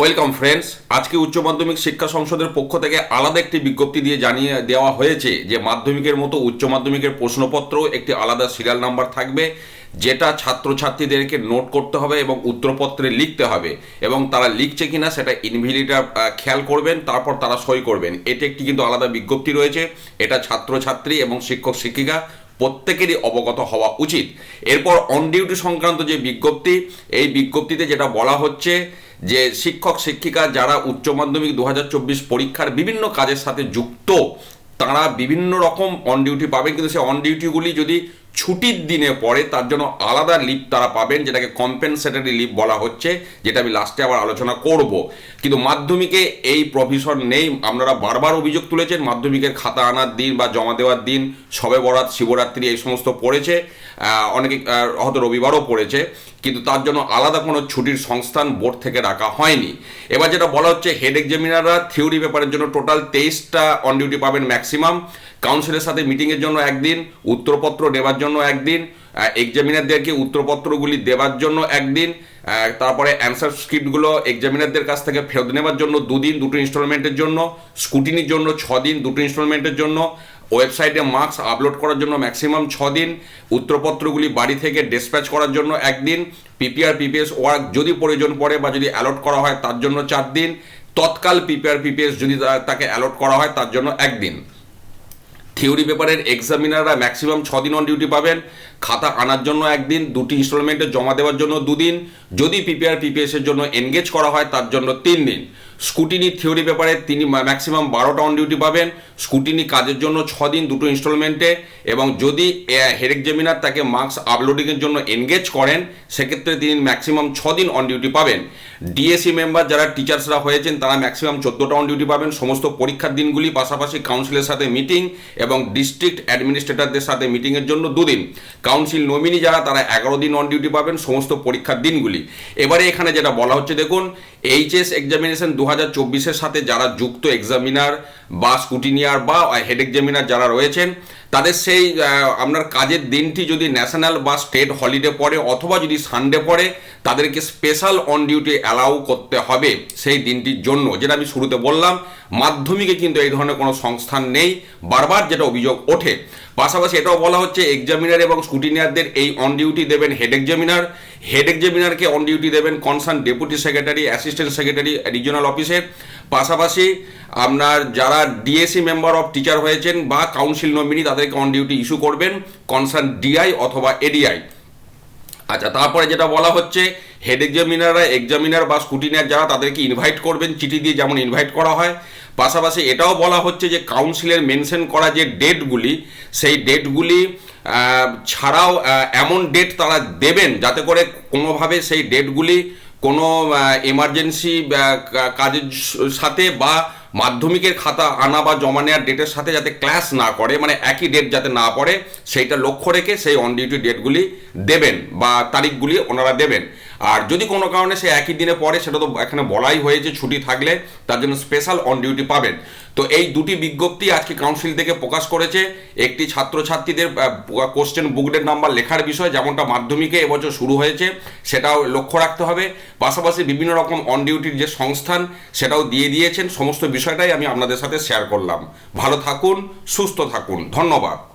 Welcome friends আজকে উচ্চ মাধ্যমিক শিক্ষা সংসদের পক্ষ থেকে আলাদা একটি বিজ্ঞপ্তি দিয়ে জানিয়ে দেওয়া হয়েছে যে মাধ্যমিকের মতো উচ্চ মাধ্যমিকের প্রশ্নপত্র একটি আলাদা সিরিয়াল নাম্বার থাকবে, যেটা ছাত্রছাত্রীদেরকে নোট করতে হবে এবং উত্তরপত্রে লিখতে হবে। এবং তারা লিখছে কিনা সেটা ইনভিলিটার খেয়াল করবেন, তারপর তারা সই করবেন। এটি একটি কিন্তু আলাদা বিজ্ঞপ্তি রয়েছে। এটা ছাত্রছাত্রী এবং শিক্ষক, শিক্ষিকা প্রত্যেকেরই অবগত হওয়া উচিত। এরপর অন ডিউটি সংক্রান্ত যে বিজ্ঞপ্তি, এই বিজ্ঞপ্তিতে যেটা বলা হচ্ছে যে শিক্ষক, শিক্ষিকা যারা উচ্চ মাধ্যমিক দু হাজার চব্বিশ পরীক্ষার বিভিন্ন কাজের সাথে যুক্ত, তারা বিভিন্ন রকম অন ডিউটি পাবেন। কিন্তু সেই অন ডিউটিগুলি যদি ছুটির দিনে পড়ে, তার জন্য আলাদা লিভ তারা পাবেন, যেটাকে কম্পেনসেটারি লিভ বলা হচ্ছে, যেটা আমি লাস্টে আবার আলোচনা করব। কিন্তু মাধ্যমিকে এই প্রভিশন নেই। আপনারা বারবার অভিযোগ তুলেছেন, মাধ্যমিকের খাতা আনার দিন বা জমা দেওয়ার দিন সবে বরাত, শিবরাত্রি এই সমস্ত পড়েছে। অনেকে হয়তো রবিবারও পড়েছে। কিন্তু তার জন্য আলাদা কোনো ছুটির সংস্থান বোর্ড থেকে রাখা হয়নি। এবার যেটা বলা হচ্ছে হেড এক্সামিনাররা থিওরি পেপারের জন্য টোটাল তেইশটা অন ডিউটি পাবেন ম্যাক্সিমাম কাউন্সিলের সাথে মিটিংয়ের জন্য একদিন, উত্তরপত্র নেবার জন্য একদিন এক্সামিনারদেরকে উত্তরপত্রগুলি দেওয়ার জন্য একদিন তারপরে অ্যান্সার স্ক্রিপ্টগুলো এক্সামিনারদের কাছ থেকে ফেরত নেবার জন্য দুদিন, দুটো ইনস্টলমেন্টের জন্য স্কুটিনির জন্য দিন দুটো ইনস্টলমেন্টের জন্য ওয়েবসাইটে মার্কস আপলোড করার জন্য ম্যাক্সিমাম ছ দিন উত্তরপত্রগুলি বাড়ি থেকে ডিসপ্যাচ করার জন্য একদিন, পিপিআর, পিপিএস ওয়ার্ক যদি প্রয়োজন পড়ে বা যদি অ্যালট করা হয় তার জন্য চার দিন তৎকাল পিপিআর, পিপিএস যদি তাকে অ্যালট করা হয় তার জন্য একদিন। থিওরি পেপারের এক্সামিনাররা ম্যাক্সিমাম দিন অন ডিউটি পাবেন। খাতা আনার জন্য একদিন, দুটি ইনস্টলমেন্টে জমা দেওয়ার জন্য দুদিন। যদি পিপিআর পিপিএস এর জন্য এনগেজ করা হয়, তার জন্য তিন দিন স্কুটিনি থিওরি পেপারে তিনি ম্যাক্সিমাম বারোটা অন ডিউটি পাবেন। স্কুটিনি কাজের জন্য ছ দিন দুটো ইনস্টলমেন্টে এবং যদি হেড এক্সামিনার তাকে মার্কস আপলোডিংয়ের জন্য এনগেজ করেন, সেক্ষেত্রে তিনি ম্যাক্সিমাম দিন অন ডিউটি পাবেন। ডিএসসি মেম্বার যারা টিচার্সরা হয়েছেন, তারা ম্যাক্সিমাম চোদ্দোটা অন ডিউটি পাবেন। সমস্ত পরীক্ষার দিনগুলি, পাশাপাশি কাউন্সিলের সাথে মিটিং এবং ডিস্ট্রিক্ট অ্যাডমিনিস্ট্রেটরদের সাথে মিটিংয়ের জন্য দুদিন। কাউন্সিল নমিনি যারা, তারা এগারো দিন অন ডিউটি পাবেন সমস্ত পরীক্ষার দিনগুলি। এবারে এখানে যেটা বলা হচ্ছে, দেখুন এইচএস এক্সামিনেশন দু হাজার চব্বিশের সাথে যারা যুক্ত এক্সামিনার বা স্কুটিনিয়ার বা হেড এক্সামিনার যারা রয়েছেন, তাদের সেই আপনার কাজের দিনটি যদি ন্যাশনাল বা স্টেট হলিডে পড়ে অথবা যদি সানডে পড়ে, তাদেরকে স্পেশাল অন ডিউটি অ্যালাউ করতে হবে সেই দিনটির জন্য। যেটা আমি শুরুতে বললাম, মাধ্যমিকে কিন্তু এই ধরনের কোনো সংস্থান নেই, বারবার যেটা অভিযোগ ওঠে। পাশাপাশি এটাও বলা হচ্ছে, এক্সামিনার এবং স্কুটিনিয়ারদের এই অন ডিউটি দেবেন হেড এক্সামিনার হেড এক্সামিনারকে অন ডিউটি দেবেন concern deputy secretary, assistant secretary, regional অফিসের। পাশাপাশি আপনার যারা ডিএসসি মেম্বার অফ টিচার হয়েছেন বা কাউন্সিল নমিনি তাদেরকে অন ডিউটি ইস্যু করবেন কনসার্ন ডিআই অথবা এডিআই আচ্ছা তারপরে যেটা বলা হচ্ছে হেড এক্সামিনাররা এক্সামিনার বা স্কুটিনার যারা তাদেরকে ইনভাইট করবেন, চিঠি দিয়ে যেমন ইনভাইট করা হয়। পাশাপাশি এটাও বলা হচ্ছে যে কাউন্সিলের মেনশন করা যে ডেটগুলি সেই ডেটগুলি ছাড়াও এমন ডেট তারা দেবেন যাতে করে কোনোভাবে সেই ডেটগুলি কোনো এমার্জেন্সি কাজের সাথে বা মাধ্যমিকের খাতা আনা বা জমা নেওয়ার ডেটের সাথে যাতে ক্লাস না করে মানে একই ডেট যাতে না পড়ে, সেইটা লক্ষ্য রেখে সেই অন ডিউটি ডেটগুলি দেবেন বা তারিখগুলি ওনারা দেবেন। আর যদি কোনো কারণে সে একই দিনে পড়ে, সেটা তো এখানে বলাই হয়েছে ছুটি থাকলে, তার জন্য স্পেশাল অন ডিউটি পাবেন। তো এই দুটি বিজ্ঞপ্তি আজকে কাউন্সিল থেকে প্রকাশ করেছে। একটি ছাত্রছাত্রীদের কোশ্চেন বুকডের নাম্বার লেখার বিষয়, যেমনটা মাধ্যমিকে এবছর শুরু হয়েছে, সেটাও লক্ষ্য রাখতে হবে। পাশাপাশি বিভিন্ন রকম অন ডিউটির যে সংস্থান, সেটাও দিয়ে দিয়েছেন। সমস্ত বিষয়টাই আমি আপনাদের সাথে শেয়ার করলাম। ভালো থাকুন সুস্থ থাকুন। ধন্যবাদ।